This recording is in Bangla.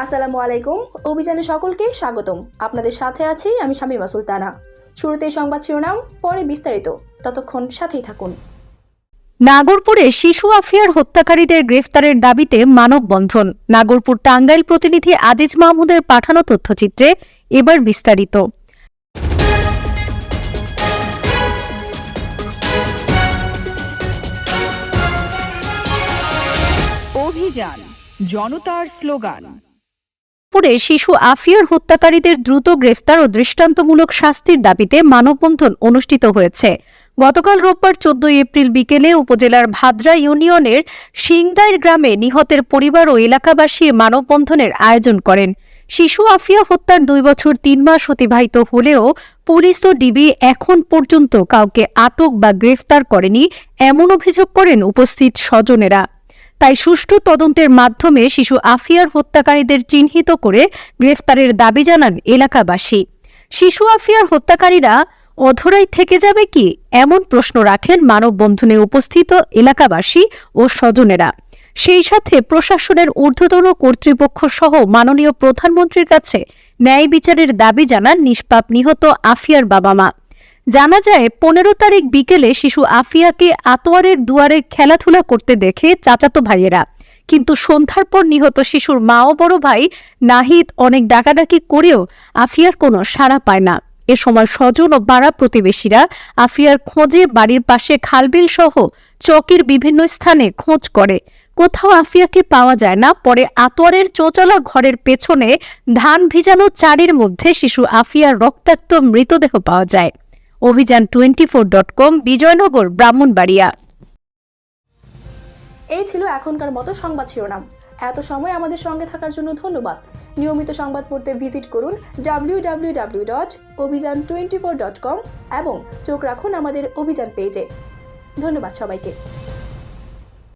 আসসালামু আলাইকুম। অভিযানে সকলকে স্বাগতম। আপনাদের সাথে আছি আমি শামিমা সুলতানা। শুরুতেই সংবাদ শিরোনাম পরে বিস্তারিত। ততক্ষণ সাথেই থাকুন। নাগরপুরে শিশু আফিয়ার হত্যাকারীদের গ্রেফতারের দাবিতে মানববন্ধন। নাগরপুর টাঙ্গাইল প্রতিনিধি আজিজ মাহমুদের পাঠানো তথ্যচিত্রে এবার বিস্তারিত। অভিযান জনতার স্লোগান। পুরে শিশু আফিয়ার হত্যাকারীদের দ্রুত গ্রেফতার ও দৃষ্টান্তমূলক শাস্তির দাবিতে মানববন্ধন অনুষ্ঠিত হয়েছে। গতকাল রোববার চোদ্দই এপ্রিল বিকেলে উপজেলার ভাদ্রা ইউনিয়নের সিংদাইর গ্রামে নিহতের পরিবার ও এলাকাবাসী এ মানববন্ধনের আয়োজন করেন। শিশু আফিয়া হত্যার দুই বছর তিন মাস অতিবাহিত হলেও পুলিশ ও ডিবি এখন পর্যন্ত কাউকে আটক বা গ্রেফতার করেনি, এমন অভিযোগ করেন উপস্থিত স্বজনেরা। তাই সুষ্ঠু তদন্তের মাধ্যমে শিশু আফিয়ার হত্যাকারীদের চিহ্নিত করে গ্রেফতারের দাবি জানান এলাকাবাসী। শিশু আফিয়ার হত্যাকারীরা অধরাই থেকে যাবে কি এমন প্রশ্ন রাখেন মানববন্ধনে উপস্থিত এলাকাবাসী ও স্বজনেরা। সেই সাথে প্রশাসনের ঊর্ধ্বতন কর্তৃপক্ষ সহ মাননীয় প্রধানমন্ত্রীর কাছে ন্যায় বিচারের দাবি জানান নিষ্পাপ নিহত আফিয়ার বাবা মা। জানা যায়, পনেরো তারিখ বিকেলে শিশু আফিয়াকে আতোয়ারের দুয়ারে খেলাধুলা করতে দেখে চাচাতো ভাইয়েরা। কিন্তু সন্ধ্যার পর নিহত শিশুর মা ও বড় ভাই নাহিদ অনেক ডাকাডাকি করেও আফিয়ার কোনো সাড়া পায় না। এ সময় স্বজন ও পাড়া প্রতিবেশীরা আফিয়ার খোঁজে বাড়ির পাশে খালবিল সহ চকের বিভিন্ন স্থানে খোঁজ করে। কোথাও আফিয়াকে পাওয়া যায় না, পরে আতোয়ারের চোচলা ঘরের পেছনে ধান ভিজানো চারের মধ্যে শিশু আফিয়ার রক্তাক্ত মৃতদেহ পাওয়া যায়। Abhijan twenty four dot com Bijoynagar, Brahmanbaria. এই ছিল এখনকার মতো সংবাদ শিরোনাম। এত সময় আমাদের সঙ্গে থাকার জন্য ধন্যবাদ। নিয়মিত সংবাদ পড়তে ভিজিট করুন W W W dot Abhijan twenty four dot com এবং চোখ রাখুন আমাদের অভিযান পেজে। ধন্যবাদ সবাইকে।